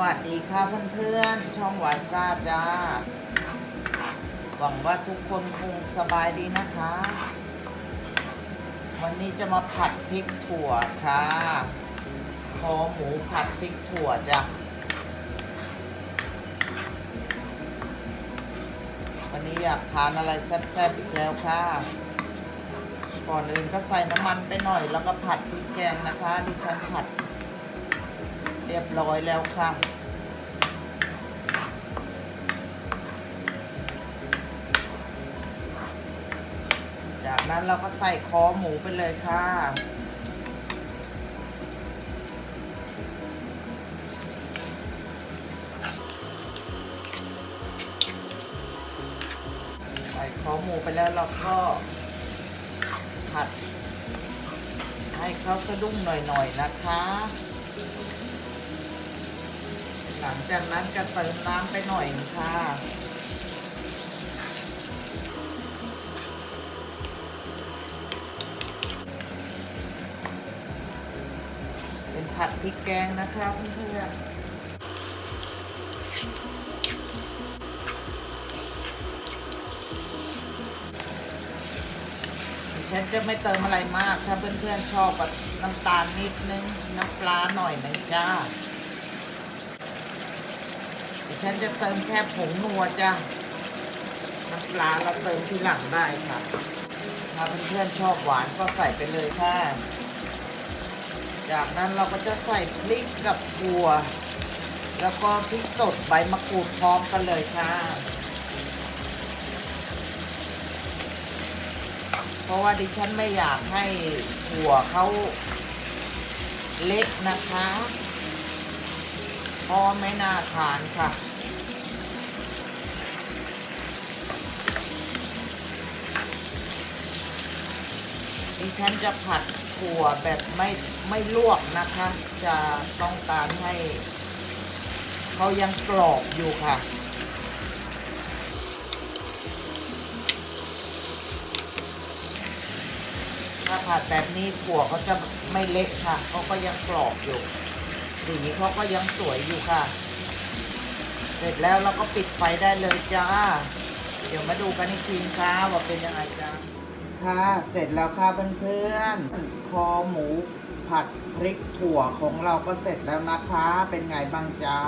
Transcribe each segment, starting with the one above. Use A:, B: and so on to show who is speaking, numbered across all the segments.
A: วัสดีค่ะเพื่อนๆ ช่องวาซาจ้า หวังว่าทุกคนคงสบายดีนะคะ วันนี้จะมาผัดพริกถั่วค่ะคอหมูผัดพริกถั่วจ้ะ วันนี้อยากทานอะไรแซ่บๆอีกแล้วค่ะ ก่อนอื่นก็ใส่น้ำมันไปหน่อยแล้วก็ผัดพริกแกงนะคะ ดิฉันผัด เรียบร้อยแล้วค่ะ จากนั้นเราก็ใส่คอหมูไปเลยค่ะใส่คอหมูไปแล้วเราก็ผัดให้เขาสะดุ้งหน่อยๆนะคะ หลังจากนั้นก็เติมน้ำไปหน่อยค่ะเป็นผัดพริกแกงนะคะเพื่อนๆฉันจะไม่เติมอะไรมาก ถ้าเพื่อนๆชอบแบบน้ำตาลนิดนึง น้ำปลาหน่อยหนึ่งจ้า ฉันจะเติมแค่ผงนัวจ้ะน้ำปลาเราเติมทีหลังได้ค่ะ ถ้าเพื่อนๆชอบหวานก็ใส่ไปเลยค่ะ จากนั้นเราก็จะใส่พริกกับถั่ว แล้วก็พริกสดใบมะกรูดพร้อมกันเลยค่ะ เพราะว่าดิฉันไม่อยากให้ถั่วเขาเละนะคะ เพราะไม่น่าทานค่ะ ดิฉันจะผัดถั่วแบบไม่ไม่ลวกนะคะ จะต้องการให้เขายังกรอบอยู่ค่ะถ้าผัดแบบนี้ถั่วเขาจะไม่เละค่ะเขาก็ยังกรอบอยู่ สีเขาก็ยังสวยอยู่ค่ะ เสร็จแล้วเราก็ปิดไฟได้เลยจ้า เดี๋ยวมาดูกันอีกทีค่ะว่าเป็นยังไงจ้าค่ะ เสร็จแล้วค่ะเพื่อนๆ คอหมูผัดพริกถั่วของเราก็เสร็จแล้วนะคะ เป็นไงบ้างจ้า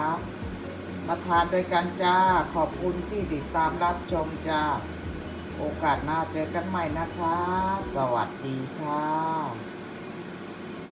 A: มาทานด้วยกันจ้า ขอบคุณที่ติดตามรับชมจ้า โอกาสหน้าเจอกันใหม่นะคะ สวัสดีค่ะ